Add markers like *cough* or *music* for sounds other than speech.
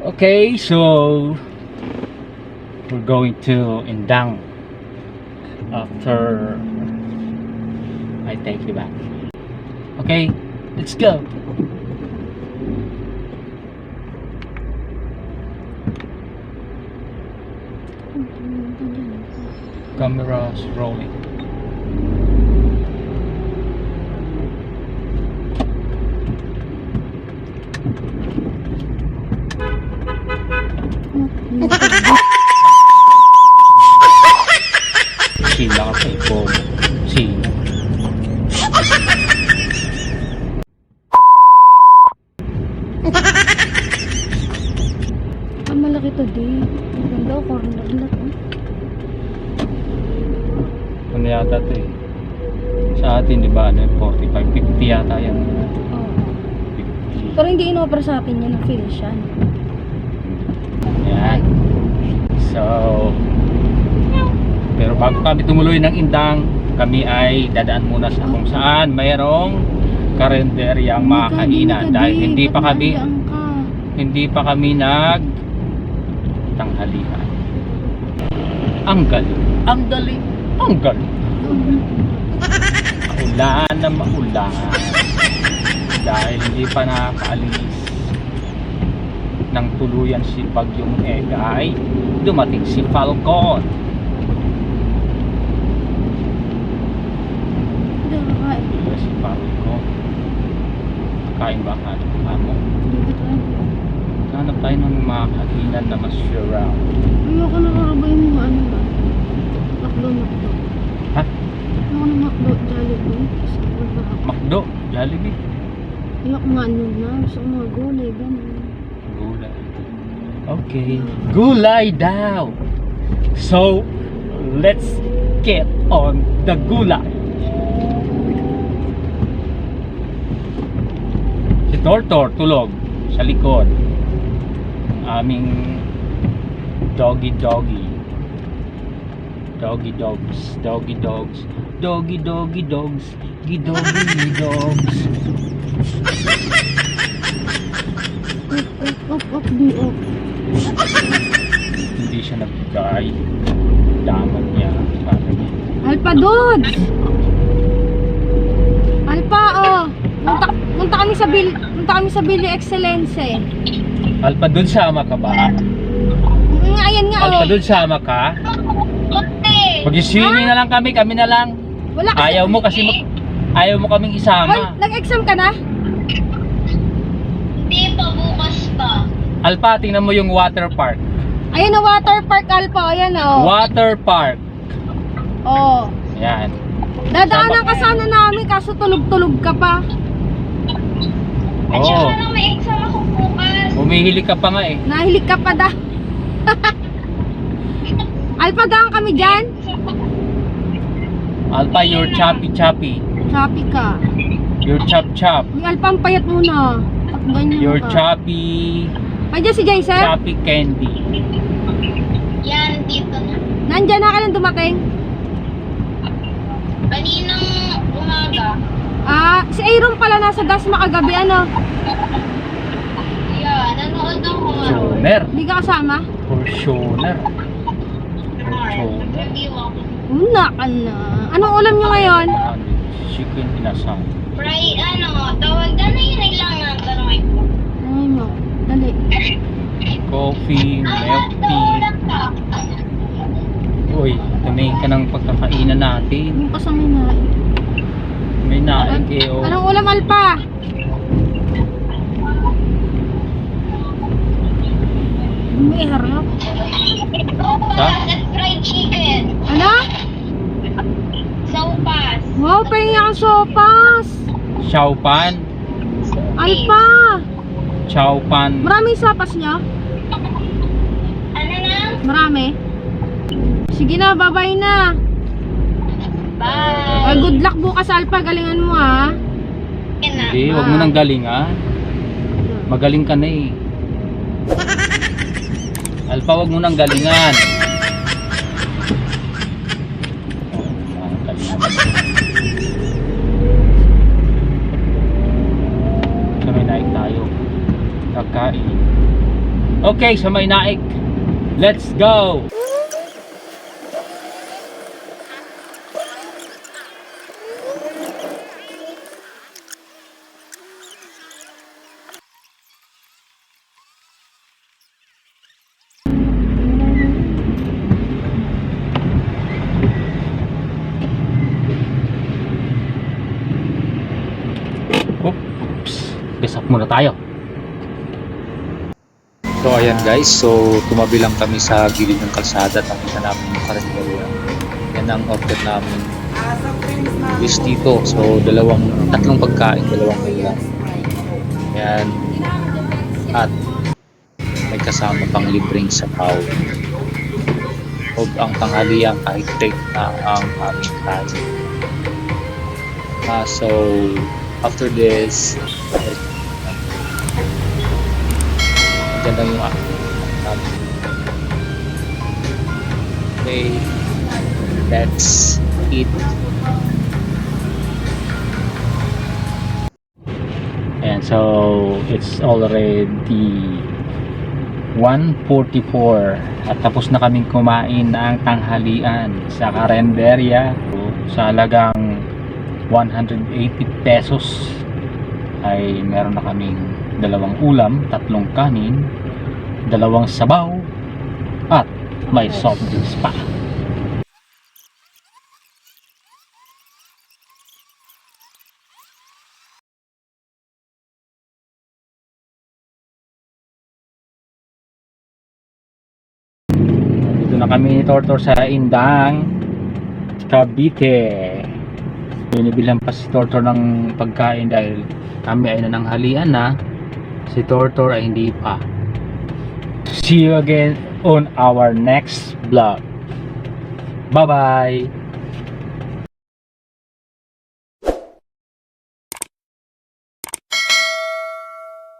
Okay, so we're going to Indang after I take you back. Okay, let's go. Cameras rolling. Ang malaki to di. Ganda o corner na to. Ano yata to eh. Sa atin, di ba, ano, 45, 50 yata yan. Oo. 50. Pero hindi inopera sa akin yan. Na-finish yan. Yan. So, pero bago kami tumuloy ng indang, kami ay dadaan muna sa kung saan mayroong karenderyang mga kainan dahil hindi pa kami hindi pa kami nag tanghalian. Ang galing, ang galing, ang galing. Maulan na maulan. Dahil hindi pa nakakaalis ng tuluyan si Bagyong Egay, dumating si Falcon. Dito si Falcon. Kain ba ka? Amo? Hindi ko. Hanap tayo ng mga kainan na mas sure out. Ayoko na karabay mo ano ba? Makdo, makdo. Ha? Ayoko na makdo, Jollibee. Makdo, Jollibee. Ayoko nga ano na. Gusto ko mga gulay, ganun. Gulay. Okay. Gulay daw. So, let's get on the gulay. Si Tortor tulog sa likod. Aming doggy doggy. Doggy dogs, doggy dogs, doggy doggy dogs, doggy dogs. Up, up, up, up. hindi siya nagbigay daman niya Alpa Dudes! Alpa, oh! Munta, munta kami sa Bill, munta kami sa Billy Excellence eh. Alpa dun sama ka ba? Mm, ayan nga Alpa oh. dun sama ka? Mag-swimming na lang kami, kami na lang Wala kasi. Ayaw mo kasi mag, Ayaw mo kaming Hoy, isama nag-exam ka na? Hindi pa, bukas pa. Alpa, tingnan mo yung water park Ayan na water park Alpa, ayan oh. Water park Oh. Yan Dadaanan ka sana namin kaso tulog-tulog ka pa. At saka lang may exam ako bukas. Humihili ka pa nga eh Nahilig ka pa da. *laughs* Alpa, gaan kami dyan? Alpa, you're choppy choppy Choppy ka. You're chop chop Uy, Alpa, ang payat mo na. At ganyan You're ka. choppy Andiyan si Jason? Choppy candy Yan, dito na. Nandyan na ka nang dumating? Kaninang umaga. Ah, si Aaron pala nasa Dasma kagabi, ano? Yan, nanood ako. Shoner Hindi ka kasama? Portioner Portioner Review ako. Una ka na. Anong ulam nyo ngayon? Chicken inasang Fry, ano, tawag na na yun lang ang tanongin ko. Ay mo. Dali. coffee, milk Ano, tea. Uy, tumingin ka ng pagkakainan natin. Yung kasama na. May nain kayo. Anong ulam, Alpa? May harap. Sa? At fried chicken. Ano? Saupas. Wow, pahingi ang sopas. Chow pan. Alpa. Chow pan. Maraming sopas nyo? Ano na? Marami. Sige na, bye-bye na. Bye. Ay, good luck bukas, Alpa. Galingan mo, ha. Hindi, huwag mo nang galingan. Magaling ka na eh. Alpa, huwag mo nang galingan. Sa may naik tayo. Kakain. Okay, sa may naik. Let's go! Oops, gas up muna tayo. So ayan guys, so tumabi lang kami sa gilid ng kalsada at nakita namin yung karinderya. Yan ang order namin. Wish dito. So dalawang, tatlong pagkain, dalawang ulam. Yan. At may kasama pang libreng sapaw. O ang tanghalian kahit take na ang aming kain. Ah, so after this, lang yung sabi. Okay, let's eat. And so it's already 1.44 at tapos na kaming kumain ng tanghalian sa karenderya sa halagang 180 pesos ay meron na kaming dalawang ulam, tatlong kanin, dalawang sabaw at may soft drinks pa. Dito na kami ni Tortor sa Indang, Cavite. Binibilang pa si Tortor ng pagkain dahil kami ay nananghalian na. Si Tortor ay hindi pa. See you again on our next vlog. Bye-bye!